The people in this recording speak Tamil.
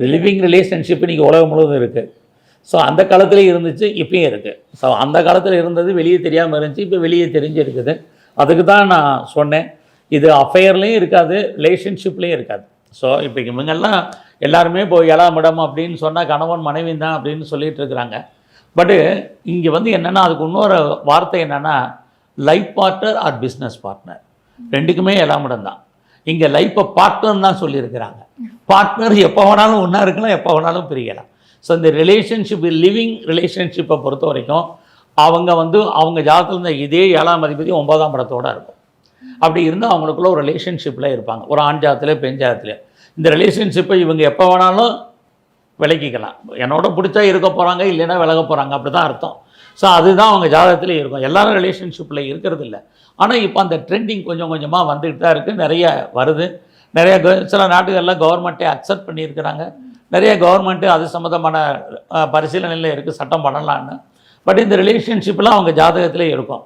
லிவிங் ரிலேஷன்ஷிப் இன்றைக்கி உலகம் முழுவதும் இருக்குது ஸோ அந்த காலத்துலேயும் இருந்துச்சு இப்பயும் இருக்குது ஸோ அந்த காலத்தில் இருந்தது வெளியே தெரியாமல் இருந்துச்சு இப்போ வெளியே தெரிஞ்சிருக்குது. அதுக்கு தான் நான் சொன்னேன். இது அஃபையர்லேயும் இருக்காது ரிலேஷன்ஷிப்லேயும் இருக்காது. ஸோ இப்போ இவங்கெல்லாம் எல்லாருமே இப்போ ஏழாம் இடம் அப்படின்னு சொன்னால் கணவன் மனைவி தான் அப்படின்னு சொல்லிகிட்டு இருக்கிறாங்க. பட்டு இங்கே வந்து என்னென்னா அதுக்கு இன்னொரு வார்த்தை என்னென்னா life partner or business partner ரெண்டுக்குமே ஏழாம் இடம் தான். இங்கே லைஃப்பை பார்ட்னர் தான் சொல்லியிருக்கிறாங்க. பார்ட்னர் எப்போ வேணாலும் ஒன்றா இருக்கலாம் எப்போ வேணாலும் பிரியலாம் ஸோ இந்த ரிலேஷன்ஷிப் லிவிங் ரிலேஷன்ஷிப்பை பொறுத்த வரைக்கும் அவங்க வந்து அவங்க ஜாதகத்தில் இருந்த இதே ஏழாம் அதிபதி ஒன்பதாம் படத்தோடு இருக்கும். அப்படி இருந்தால் அவங்களுக்குள்ள ஒரு ரிலேஷன்ஷிப்பில் இருப்பாங்க. ஒரு ஆண் ஜாதத்துலேயோ பெண் ஜாதத்துலேயோ இந்த ரிலேஷன்ஷிப்பை இவங்க எப்போ வேணாலும் விலக்கிக்கலாம் என்னோட பிடிச்சா இருக்க போகிறாங்க இல்லைன்னா விலக போகிறாங்க அப்படி தான் அர்த்தம். ஸோ அதுதான் அவங்க ஜாதகத்திலே இருக்கும். எல்லாரும் ரிலேஷன்ஷிப்பில் இருக்கிறது இல்லை. ஆனால் இப்போ அந்த ட்ரெண்டிங் கொஞ்சம் கொஞ்சமாக வந்துக்கிட்டு தான் இருக்குது நிறைய வருது. நிறைய சில நாடுகளில் கவர்மெண்ட்டே அக்செப்ட் பண்ணியிருக்கிறாங்க. நிறைய கவர்மெண்ட்டு அது சம்மந்தமான பரிசீலனையில் இருக்குது சட்டம் பண்ணலான்னு பட் இந்த ரிலேஷன்ஷிப்லாம் அவங்க ஜாதகத்திலே இருக்கும்.